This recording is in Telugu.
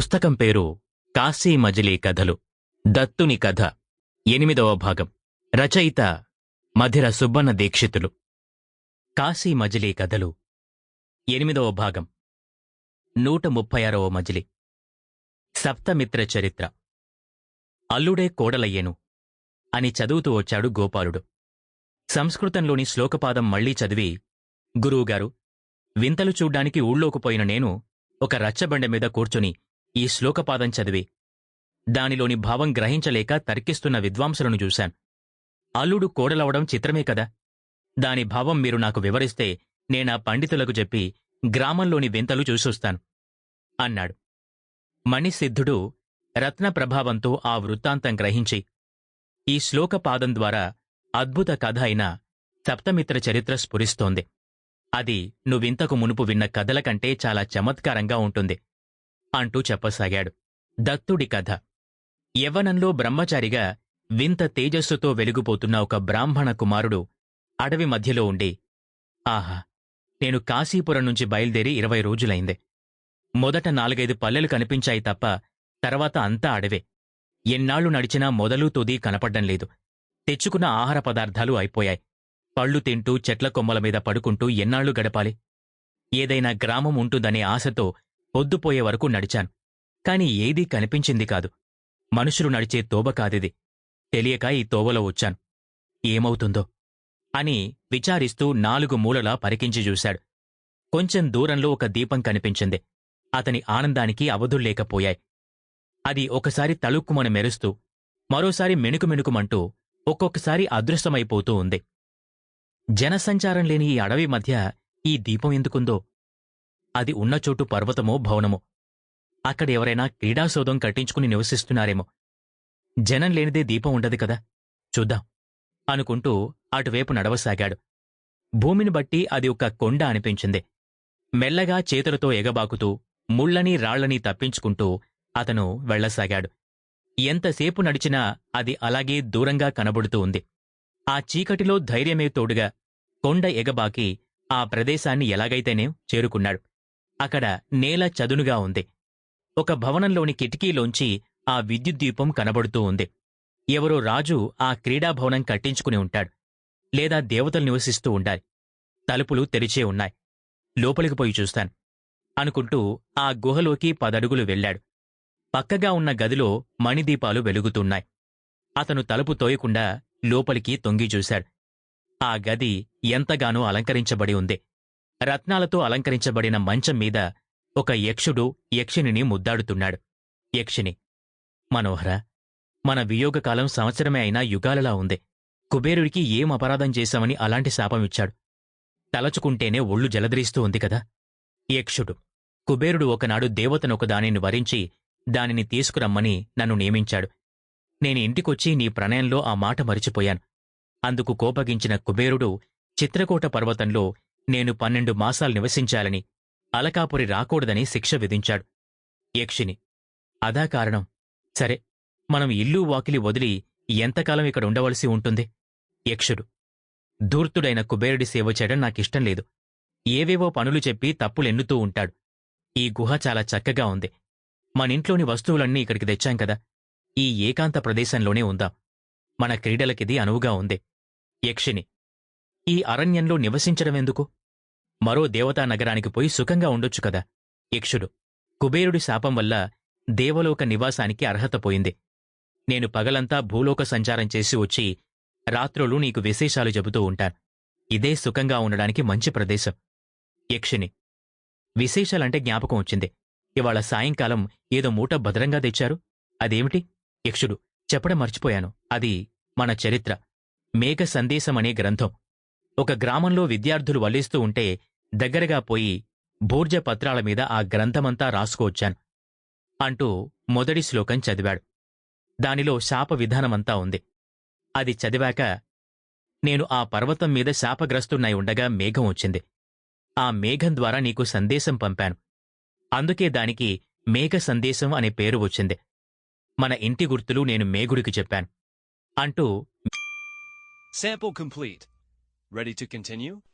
పుస్తకం పేరు కాశీ మజిలీ కథలు. దత్తుని కథ. ఎనిమిదవ భాగం. రచయిత మధిర సుబ్బన్న దీక్షితులు. కాశీ మజిలీ కథలు. ఎనిమిదవ భాగం. నూట ముప్పై ఆరవ మజిలీ. సప్తమిత్ర చరిత్ర. అల్లుడే కోడలయ్యేను అని చదువుతూ వచ్చాడు గోపాలుడు. సంస్కృతంలోని శ్లోకపాదం మళ్ళీ చదివి గురువుగారు వింతలు చూడ్డానికి ఊళ్ళోకి పోయిన నేను ఒక రచ్చబండ మీద కూర్చుని ఈ శ్లోకపాదం చదివి దానిలోని భావం గ్రహించలేక తర్కిస్తున్న విద్వాంసులను చూశాను. అల్లుడు కోడలవడం చిత్రమే కదా? దాని భావం మీరు నాకు వివరిస్తే నేనా పండితులకు చెప్పి గ్రామంలోని వింతలు చూసొస్తాను అన్నాడు. మణిసిద్ధుడు రత్న ప్రభావంతో ఆ వృత్తాంతం గ్రహించి ఈ శ్లోకపాదం ద్వారా అద్భుత కథ అయిన సప్తమిత్ర చరిత్ర స్ఫురిస్తోంది. అది నువ్వింతకు మునుపు విన్న కథల కంటే చాలా చమత్కారంగా ఉంటుంది. అంటూ చెప్పసాగాడు. దత్తుడి కథ. యవ్వనంలో బ్రహ్మచారిగా వింత తేజస్సుతో వెలిగిపోతున్న ఒక బ్రాహ్మణ కుమారుడు అడవి మధ్యలో ఉండి ఆహా నేను కాశీపురం నుంచి బయలుదేరి ఇరవై రోజులైంది. మొదట నాలుగైదు పల్లెలు కనిపించాయి తప్ప తర్వాత అంతా అడవే. ఎన్నాళ్ళు నడిచినా మొదలు తుది కనపడ్డం లేదు. తెచ్చుకున్న ఆహార పదార్థాలు అయిపోయాయి. పళ్ళు తింటూ చెట్ల కొమ్మల మీద పడుకుంటూ ఎన్నాళ్ళు గడపాలి? ఏదైనా గ్రామం ఉంటుందనే ఆశతో పొద్దుపోయే వరకు నడిచాను. కాని ఏదీ కనిపించింది కాదు. మనుషులు నడిచే తోవ కాదిది. తెలియక ఈ తోవలో వచ్చాను. ఏమవుతుందో? అని విచారిస్తూ నాలుగు మూలలా పరికించి చూశాడు. కొంచెం దూరంలో ఒక దీపం కనిపించింది. అతని ఆనందానికి అవధుల్లేకపోయాయి అది ఒకసారి తళుక్కుమని మెరుస్తూ మరోసారి మిణుకుమిణుకుమంటూ ఒక్కొక్కసారి అదృశ్యమైపోతూ ఉంది. జనసంచారం లేని ఈ అడవి మధ్య ఈ దీపం ఎందుకుందో? అది ఉన్నచోటు పర్వతమో భవనమో. అక్కడ ఎవరైనా క్రీడాసౌధం కట్టించుకుని నివసిస్తున్నారేమో. జనం లేనిదే దీపం ఉండదు కదా. చూద్దాం. అనుకుంటూ అటువైపు నడవసాగాడు. భూమిని బట్టి అది ఒక కొండ అనిపించింది. మెల్లగా చేతులతో ఎగబాకుతూ ముళ్ళని రాళ్ళని తప్పించుకుంటూ అతను వెళ్ళసాగాడు ఎంతసేపు నడిచినా అది అలాగే దూరంగా కనబడుతూ ఉంది. ఆ చీకటిలో ధైర్యమే తోడుగా కొండ ఎగబాకి ఆ ప్రదేశాన్ని ఎలాగైతేనే చేరుకున్నాడు. అక్కడ నేల చదునుగా ఉంది. ఒక భవనంలోని కిటికీలోంచి ఆ విద్యుత్ దీపం కనబడుతూ ఉంది. ఎవరో రాజు ఆ క్రీడాభవనం కట్టించుకుని ఉంటాడు. లేదా దేవతలు నివసిస్తూ ఉండాలి. తలుపులు తెరిచే ఉన్నాయి. లోపలికి పోయి చూస్తాను. అనుకుంటూ ఆ గుహలోకి పదడుగులు వెళ్ళాడు. పక్కగా ఉన్న గదిలో మణిదీపాలు వెలుగుతున్నాయి. అతను తలుపు తోయకుండా లోపలికి తొంగి చూశాడు. ఆ గది ఎంతగానో అలంకరించబడి ఉంది. రత్నాలతో అలంకరించబడిన మంచం మీద ఒక యక్షుడు యక్షిణిని ముద్దాడుతున్నాడు. యక్షిణి మనోహర మన వియోగకాలం సంవత్సరమే అయినా యుగాలలా ఉంది. కుబేరుడికి ఏం అపరాధం చేశామని అలాంటి శాపమిచ్చాడు తలచుకుంటేనే ఒళ్ళు జలదరిస్తూ ఉంది కదా యక్షుడు కుబేరుడు ఒకనాడు దేవతనొక దానిని వరించి దానిని తీసుకురమ్మని నన్ను నియమించాడు. నేను ఇంటికొచ్చి నీ ప్రణయంలో ఆ మాట మరిచిపోయాను. అందుకు కోపగించిన కుబేరుడు చిత్రకూట పర్వతంలో నేను పన్నెండు మాసాలు నివసించాలని అలకాపురి రాకూడదని శిక్ష విధించాడు. యక్షిని అదా కారణం? సరే మనం ఇల్లు వాకిలి వదిలి ఎంతకాలం ఇక్కడ ఉండవలసి ఉంటుంది? యక్షుడు ధూర్తుడైన కుబేరుడి సేవ చేయడం నాకిష్టం లేదు. ఏవేవో పనులు చెప్పి తప్పులెన్నుతూ ఉంటాడు. ఈ గుహ చాలా చక్కగా ఉంది. మనింట్లోని వస్తువులన్నీ ఇక్కడికి తెచ్చాం కదా. ఈ ఏకాంత ప్రదేశంలోనే ఉందాం. మన క్రీడలకిది అనువుగా ఉంది. యక్షిని ఈ అరణ్యంలో నివసించడమెందుకు? మరో దేవతా నగరానికి పోయి సుఖంగా ఉండొచ్చు కదా. యక్షుడు కుబేరుడి శాపం వల్ల దేవలోక నివాసానికి అర్హత పోయింది. నేను పగలంతా భూలోక సంచారం చేసి వచ్చి రాత్రులు నీకు విశేషాలు చెబుతూ ఉంటాను. ఇదే సుఖంగా ఉండడానికి మంచి ప్రదేశం. యక్షిని విశేషాలంటే జ్ఞాపకం వచ్చింది. ఇవాళ సాయంకాలం ఏదో మూట భద్రంగా తెచ్చారు. అదేమిటి? యక్షుడు చెప్పడం మర్చిపోయాను. అది మన చరిత్ర. మేఘ సందేశం అనే గ్రంథం. ఒక గ్రామంలో విద్యార్థులు వల్లిస్తూ ఉంటే దగ్గరగా పోయి భూర్జ పత్రాల మీద ఆ గ్రంథమంతా రాసుకోవచ్చాను అంటూ మొదటి శ్లోకం చదివాడు. దానిలో శాప విధానమంతా ఉంది. అది చదివాక నేను ఆ పర్వతం మీద శాపగ్రస్తున్నై ఉండగా మేఘం వచ్చింది. ఆ మేఘం ద్వారా నీకు సందేశం పంపాను. అందుకే దానికి మేఘ సందేశం అనే పేరు వచ్చింది. మన ఇంటి గుర్తులు నేను మేఘుడికి చెప్పాను. అంటూ Sample complete. Ready to continue?